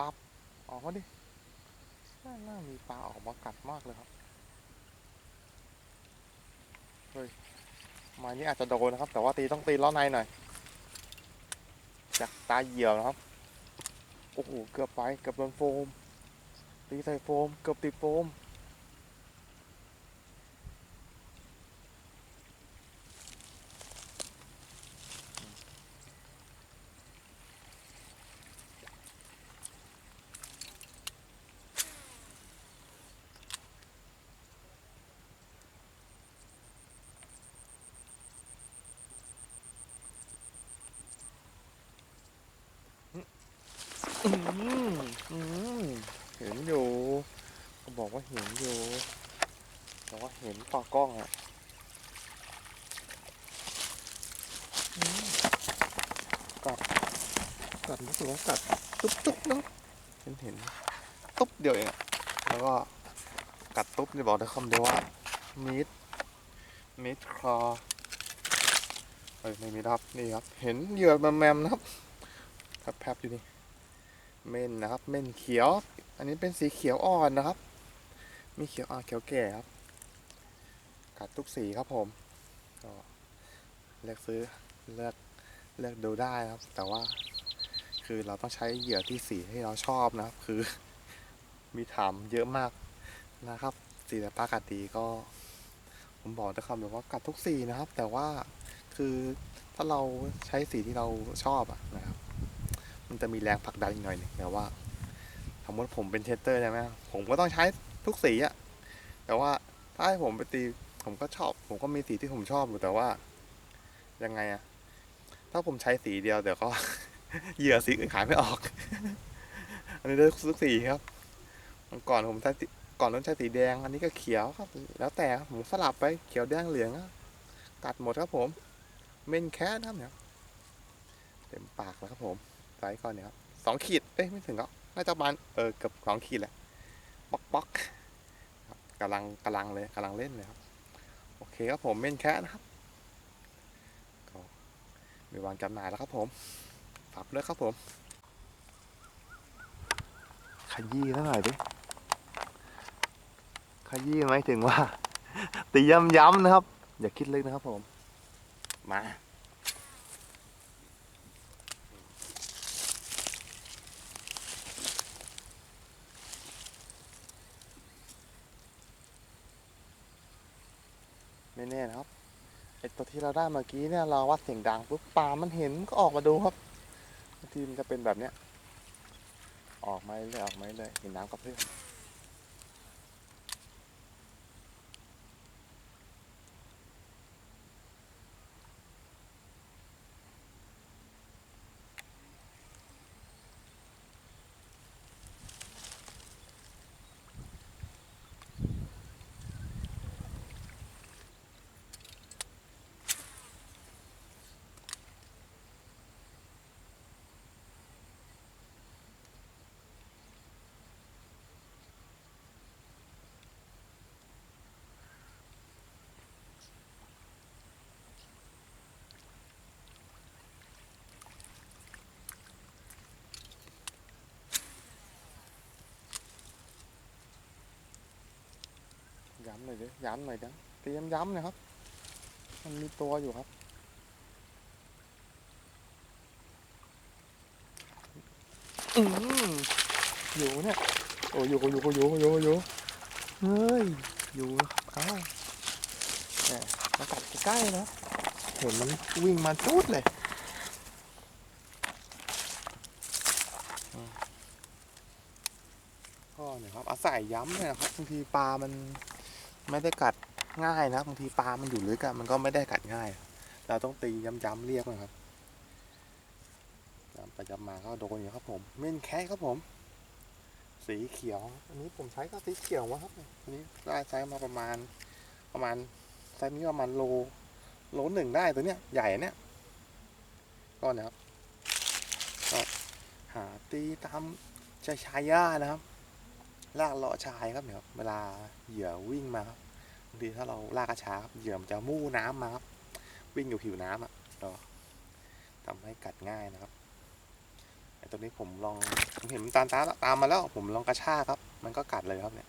ปั๊บออกมาดิน่ามีปลาออกมากัดมากเลยครับ เฮ้ยไมานี้อาจจะโดนนะครับ แต่ว่าตีต้องตีล้อในหน่อย จากตาเหยี่ยวนะครับ โอ้โห เกือบไป เกือบโดนโฟม ตีใส่โฟม เกือบติดโฟม อืมอืมเห็นอยู่ก็บอกว่าเห็นอยู่บอกว่าเห็นต่อกล้องอะอืมกัดกัดรู้สึกว่ากัดตุ๊บตุ๊บเนาะเห็นเห็นตุ๊บเดียวเองอะแล้วก็กัดตุ๊บนี่บอกได้คำเดียวว่ามีดมีดคลอเฮ้ยไม่มีนะครับนี่ครับ เห็นเหยื่อแมมๆนะครับแพบๆอยู่นี่ เม่นนะครับ เม่นเขียว อันนี้เป็นสีเขียวอ่อนนะครับ มีเขียวอ่อนเขียวแก่ครับ กัดทุกสีครับผมก็เลือกซื้อเลือกเลือกดูได้นะครับ แต่ว่าคือเราต้องใช้เหยื่อที่สีที่เราชอบนะครับ คือมีถามเยอะมากนะครับ สีแต่ปลากัดดีก็ผมบอกได้คำเดียว่ากัดทุกสีนะครับ แต่ว่าคือถ้าเราใช้สีที่เราชอบอะนะครับ มันจะมีแรงผลักดันอีกหน่อยหนึงแต่ว่าสมมติผมเป็นเทสเตอร์ใช่ไหมผมก็ต้องใช้ทุกสีอะแต่ว่าถ้าให้ผมไปตีผมก็ชอบ ผมก็มีสีที่ผมชอบอยู่แต่ว่า ยังไงอะถ้าผมใช้สีเดียวเดี๋ยวก็ เหยื่อสีอื่นขายไม่ออก อันนี้ได้ทุกสีครับก่อนผมใช้สีก่อนต้องใช้สีแดง อันนี้ก็เขียวครับ แล้วแต่ครับผมสลับไปเขียวแดงเหลืองอะกัดหมดครับผม เมนแคสครับเนี่ยเต็มปากแล้วครับผม ไซส์ก่อนเนี่ยครับสองขีดเอ้ยไม่ถึงก็น่าจะประมาณเออเกือบสองขีดแหละป๊อกป๊อกครับกำลังกำลังเลยกำลังเล่นเลยครับ โอเคครับผมเม่นแค่นะครับก็มีวางจำหน่ายแล้วครับผมฝากด้วยครับผมขยี้ซะหน่อยดิขยี้ไหมายถึงว่าตีย้ำๆนะครับ อย่าคิดลึกนะครับผม มา ไม่แน่นะครับไอตัวที่เราได้เมื่อกี้เนี่ยเราวัดเสียงดังปุ๊บปลามันเห็นก็ออกมาดูครับบางทีมันจะเป็นแบบเนี้ยออกมาเลยออกมาเลยเห็นน้ำกับเพื่อนำหน่อยดิย้ำหน่อยดิเตรียมย้ำนะครับ มันมีตัวอยู่ครับ อืมอยู่เนี่ย โอ้อยู่อยู่อยู่อยู่อยู่เฮ้ย อยู่เอ้าแหมมากัดใกล้ๆนะเห็นมันวิ่งมาจุดเลยอืมก็เนี่ยครับอาศัยย้ำเนี่ยครับบางทีปลามัน ไม่ได้กัดง่ายนะบางทีปลา มันอยู่ลึกอะมันก็ไม่ได้กัดง่าย เราต้องตีย้ำๆเรียกมันครับย้ำไปย้ำมาก็โดนอยู่ครับผมเม่นแค่ครับผม สีเขียว อันนี้ผมใช้ก็สีเขียวมาครับ อันนี้ได้ใช้มาประมาณ ประมาณไซส์นี้ประมาณโล โลหนึ่งได้ตัวเนี้ย ใหญ่เนี่ยก็เนี่ยครับก็หาตีตามชายชายานะครับ ลากเลาะชายครับเนี่ยเวลาเหยื่อวิ่งมาครับบางทีถ้าเราลากกระชาครับเหยื่อมันจะมู่น้ำมาครับวิ่งอยู่ผิวน้ำอะก็ทำให้กัดง่ายนะครับไอ้ตัวนี้ผมลองผมเห็นมันตามตามตามมาแล้วผมลองกระชากครับ มันก็กัดเลยครับเนี่ย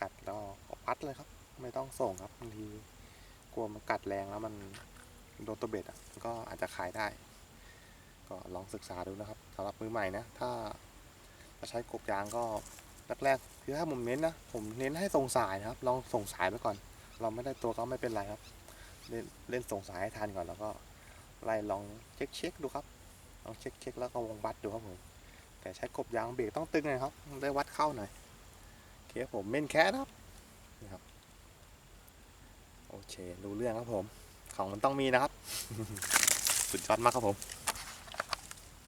กัดแล้วก็ปัดเลยครับ ไม่ต้องส่งครับบางทีกลัวมันกัดแรงแล้วมันโดนตัวเบ็ดอะก็อาจจะขายได้ ก็ลองศึกษาดูนะครับสำหรับมือใหม่นะ ถ้าจะใช้กบยางก็ แรกๆคือถ้าผมเน้นนะผมเน้นให้ส่งสายนะครับ ลองส่งสายไปก่อน เราไม่ได้ตัวก็ไม่เป็นไรครับ เล่นเล่นส่งสายให้ทันก่อนแล้วก็ไล่ลองเช็คเช็คดูครับลองเช็คเช็คแล้วก็วงวัดดูครับผมแต่ใช้กบยางเบรกต้องตึงหน่อยครับได้วัดเข้าหน่อยโอเคครับผมเม่นแคสครับนี่ครับโอเครู้เรื่องครับผม ของมันต้องมีนะครับ สุดยอดมากครับผม